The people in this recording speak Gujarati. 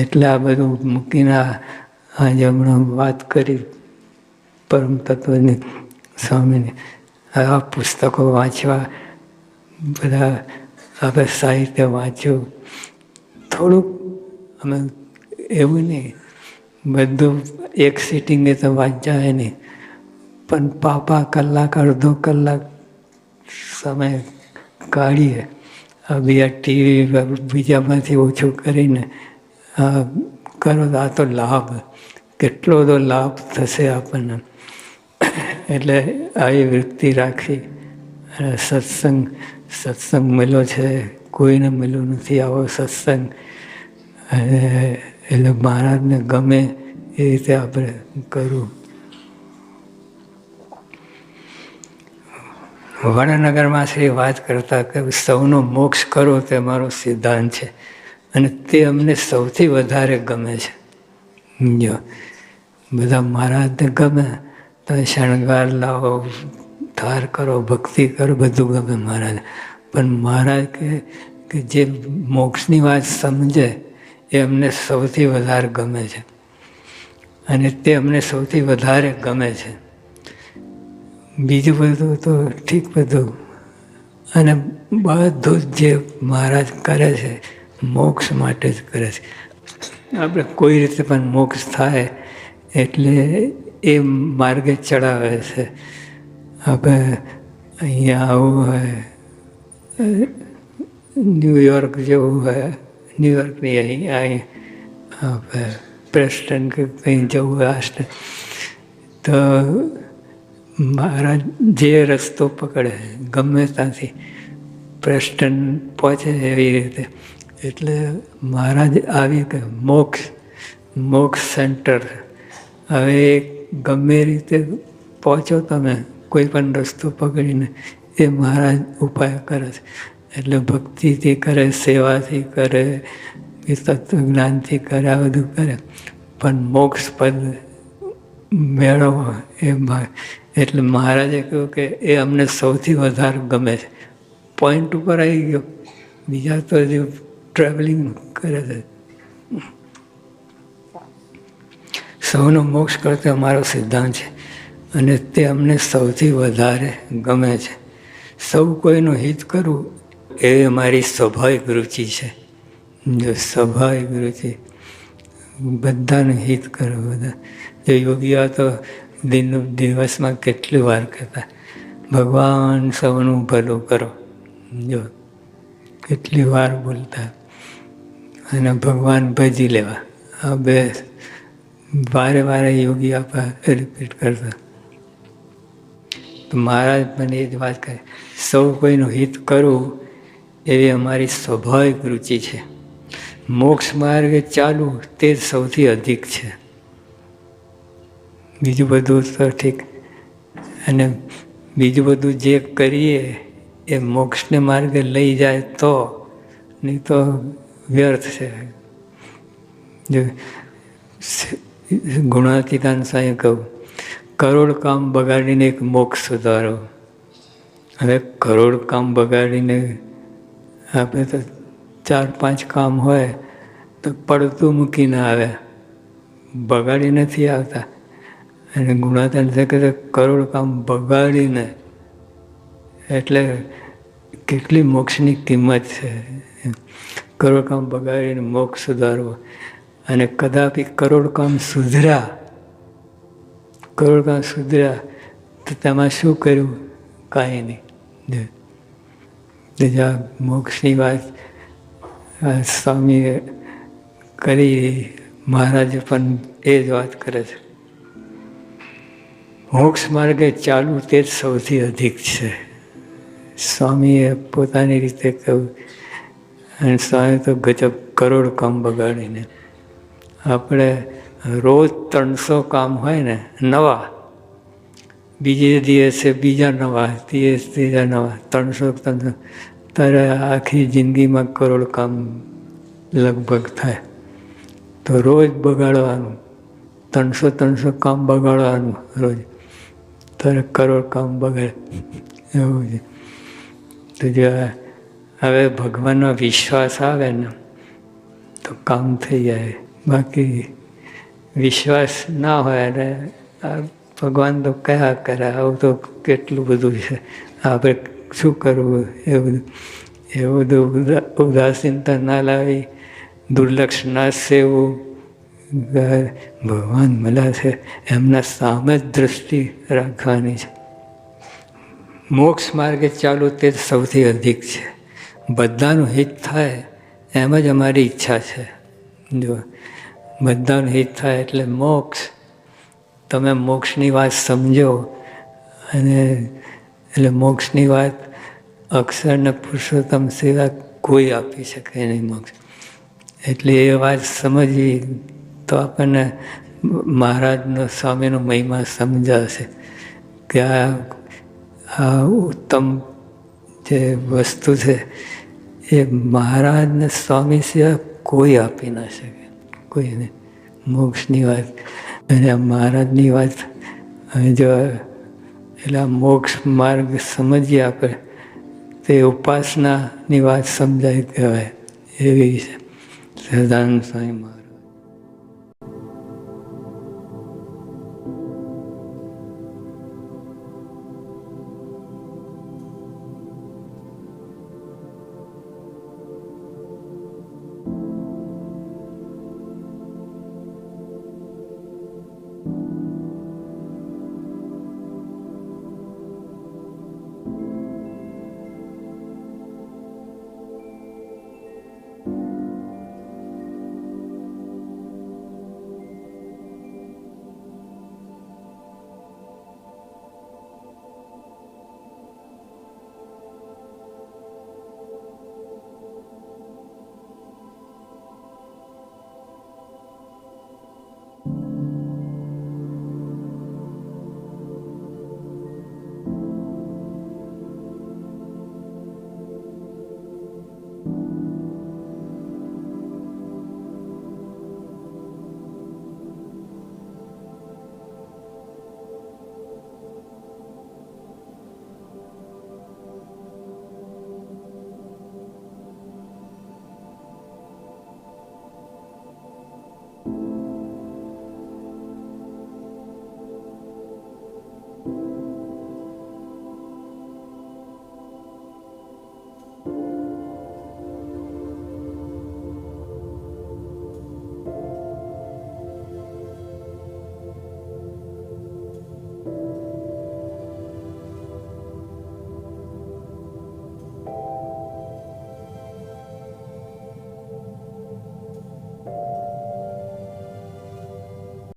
એટલે આ બધું મૂકીને આજે હમણાં વાત કરી પરમ તત્વની સ્વામીની, આ પુસ્તકો વાંચવા, બધા આપણે સાહિત્ય વાંચ્યું. થોડુંક અમે એવું નહીં, બધું એક સિટિંગે તો વાંચાય નહીં, પણ પાપા કલાક, અડધો કલાક સમય કાઢીએ. આ બીજા ટીવી બીજામાંથી ઓછું કરીને કરો તો આ તો લાભ. કેટલો બધો લાભ થશે આપણને. એટલે આવી વૃત્તિ રાખી અને સત્સંગ સત્સંગ મળ્યો છે. કોઈને મળ્યો નથી આવો સત્સંગ. એટલે મહારાજને ગમે એ રીતે આપણે કરવું. વડનગરમાં શ્રી વાત કરતા કે સૌનો મોક્ષ કરો તે મારો સિદ્ધાંત છે. અને તે અમને સૌથી વધારે ગમે છે. જો બધા મહારાજને ગમે, તો શણગાર લાવો, ધાર કરો, ભક્તિ કરો, બધું ગમે મહારાજ પણ મહારાજ કે કે જે મોક્ષની વાત સમજે, એ અમને સૌથી વધારે ગમે છે. અને તે અમને સૌથી વધારે ગમે છે. બીજું બધું તો ઠીક બધું. અને બધું જે મહારાજ કરે છે મોક્ષ માટે જ કરે છે. આપણે કોઈ રીતે પણ મોક્ષ થાય એટલે એ માર્ગે ચડાવે છે. આપણે અહીંયા આવું હોય ન્યુયોર્ક જેવું હોય ન્યુયોર્કની અહીં અહીં આપણે પ્રેસ્ટન કે કંઈ જવું હોય આસ્ટન તો મારા જે રસ્તો પકડે, ગમે ત્યાંથી પ્રેસ્ટન પહોંચે એવી રીતે. એટલે મહારાજ આવી કે મોક્ષ મોક્ષ સેન્ટર. હવે ગમે રીતે પહોંચો તમે, કોઈ પણ રસ્તો પકડીને, એ મહારાજ ઉપાય કરે છે. એટલે ભક્તિથી કરે, સેવાથી કરે એ તત્વજ્ઞાનથી કરે, આ બધું કરે. પણ મોક્ષ પદ મેળવો એ એટલે મહારાજે કહ્યું કે એ અમને સૌથી વધારે ગમે છે. પોઈન્ટ ઉપર આવી ગયો. બીજા તો જે ટ્રાવેલિંગ કરે છે. સૌનો મોક્ષ કરતો અમારો સિદ્ધાંત છે. અને તે અમને સૌથી વધારે ગમે છે. સૌ કોઈનું હિત કરવું એ અમારી સ્વાભાવિક રુચિ છે. જો સ્વાભાવિક રુચિ બધાનું હિત કરવું બધા. જો યોગીઓ તો દિન, દિવસમાં કેટલી વાર કહેતા ભગવાન સૌનું ભલું કરો. જો કેટલી વાર બોલતા. અને ભગવાન ભજી લેવા. આ બે વારે વારે યોગી આપા રિપીટ કરતા. તો મહારાજ મને એ જ વાત કહે, સૌ કોઈનું હિત કરવું એવી અમારી સ્વાભાવિક રુચિ છે. મોક્ષ માર્ગે ચાલવું તે જ સૌથી અધિક છે. બીજું બધું તો ઠીક. અને બીજું બધું જે કરીએ, એ મોક્ષને માર્ગે લઈ જાય તો, નહીં તો વ્યર્થ છે. જે ગુણાતીતાન સાંઈ કહું, કરોડ કામ બગાડીને એક મોક્ષ સુધારો. હવે કરોડ કામ બગાડીને આપણે તો ચાર પાંચ કામ હોય, તો પડતું મૂકીને આવે. બગાડી નથી આવતા. અને ગુણાતન છે કે કરોડ કામ બગાડીને, એટલે કેટલી મોક્ષની કિંમત છે. કરોડ કામ બગાડીને મોક્ષ સુધારવો. અને કદાપી કરોડ કામ સુધર્યા કરોડ કામ સુધર્યા, તો તેમાં શું કર્યું? કાંઈ નહીં. બીજા મોક્ષની વાત સ્વામીએ કરી, મહારાજે પણ એ જ વાત કરે છે. મોક્ષ માર્ગે ચાલવું તે જ સૌથી અધિક છે. સ્વામીએ પોતાની રીતે કહ્યું અને સ્વામી તો ગજબ કરોડ કામ બગાડીને. આપણે રોજ ત્રણસો કામ હોય ને, નવા. બીજે દિવસે બીજા નવા દિવસ ત્રીજા નવા, ત્રણસો ત્રણસો. ત્યારે આખી જિંદગીમાં કરોડ કામ લગભગ થાય. તો રોજ બગાડવાનું, ત્રણસો ત્રણસો કામ બગાડવાનું રોજ. ત્યારે કરોડ કામ બગાડે, એવું છે. તો જો હવે ભગવાનનો વિશ્વાસ આવે ને, તો કામ થઈ જાય. બાકી વિશ્વાસ ના હોય અને ભગવાન તો કયા કરે? આવું તો કેટલું બધું છે. આપણે શું કરવું? એ બધું એ બધું ઉદાસીનતા ના લાવી, દુર્લક્ષ ના સેવું ભગવાન મળ્યા છે, એમના સામે જ દ્રષ્ટિ રાખવાની છે. મોક્ષ માર્ગે ચાલુ તે સૌથી અધિક છે. બધાનું હિત થાય એમ જ અમારી ઈચ્છા છે. જો બધાનું હિત થાય એટલે મોક્ષ. તમે મોક્ષની વાત સમજો અને એટલે મોક્ષની વાત અક્ષર ને પુરુષોત્તમ સિવાય કોઈ આપી શકે નહીં મોક્ષ. એટલે એ વાત સમજવી તો આપણને મહારાજનો સ્વામીનો મહિમા સમજાશે કે આ ઉત્તમ જે વસ્તુ છે એ મહારાજને સ્વામી સિવાય કોઈ આપી ના શકે. કોઈને મોક્ષની વાત. અને આ મહારાજની વાત જો એટલે આ મોક્ષ માર્ગ સમજીએ આપણે, તે ઉપાસનાની વાત સમજાય કહેવાય. એવી છે. સદાનંદ સ્વામી મહારાજ.